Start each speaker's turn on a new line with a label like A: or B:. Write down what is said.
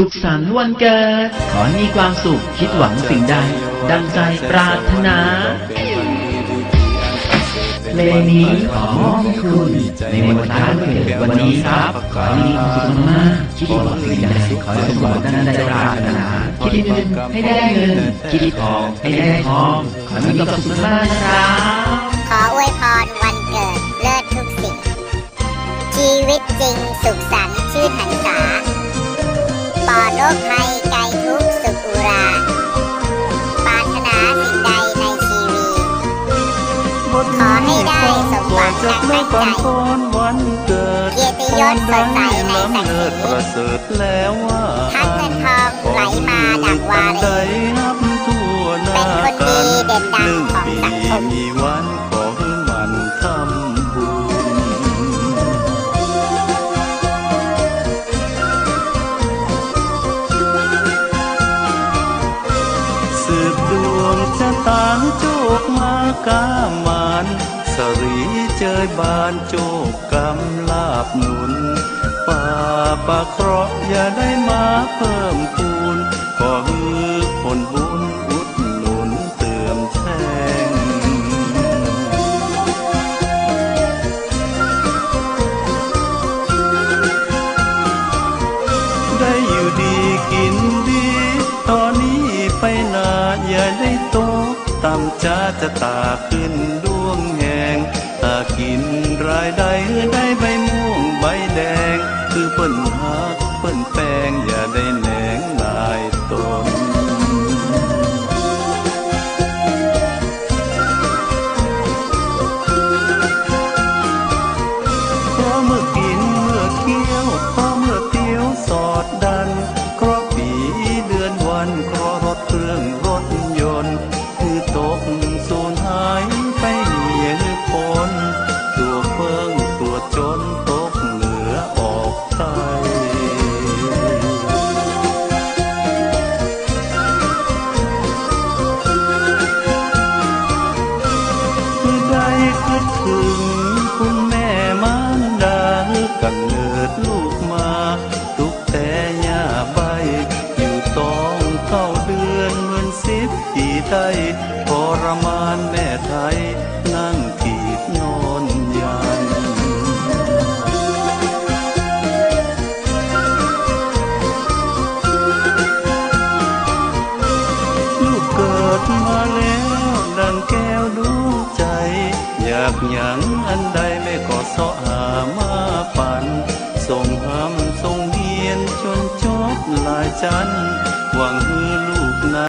A: สุขสันต์วันเกิด ขอให้มีความสุขคิดหวังสิ่งใด ดังใจปรารถนา เพลงนี้ขอมอบให้คุณในวันคล้ายวันเกิดวันนี้ครับ ขอให้มีความสุขมากๆคิดหวังสิ่งใดขอให้สมหวังดังใจปรารถนา คิดเงินให้ได้เงิน คิดทองให้ได้ทอง ขอให้มีความสุขมากๆนะครับ
B: ดังตั้งใจ
C: วันเกิด
B: เกียรติยศสดใสในศักดิ์ศรี
C: ล้ำเลิศประเสริฐแล้วว่า
B: ทั้งเงินทองไหลมาดังวารี
C: ใดนับทั่วหน้า
B: เป็นคนดีเด่นดัง
C: หนึ่ง
B: ของ
C: ปี
B: สังคม
C: มีวันขอให้มันทำบุญสืบดวงชะตาโจกมากามาน สรีเจยบานโจกกำลาบหนุน ป่าปะเคราะห์อย่าได้มาเพิ่มพูนขอฮือผลบุญอุดหนุนเติมแทงได้อยู่ดีกินดี ตอนนี้ไปนาอย่าได้โตต่ำจ้าจะตาขึ้นดวงแหงตา กินรายได้ได้ใบม่วงใบแดง คือเปิ้นหักเปิ้นแปงอย่าได้แหนงลายตนเพราะเมื่อกินเมื่อเคี้ยวเพราะเมื่อเตี้ยวสอดดันเพราะปีเดือนวันเพราะรถเครื่องร ดถึงคุณแม่มารดากำเนิดลูกมาตุกแต่ย่าใบ อยู่ต้องเข้าเดือนเหมือนสิบปีไทยทรมานแม่ไทย นั่งขีดนอนยันลูกเกิดมาแล้วดังแก้วดูใจากหยังอันใดไม่ก็เสาะหามาปันส่งหำส่งเฮียนจนจบหลายจันหวัง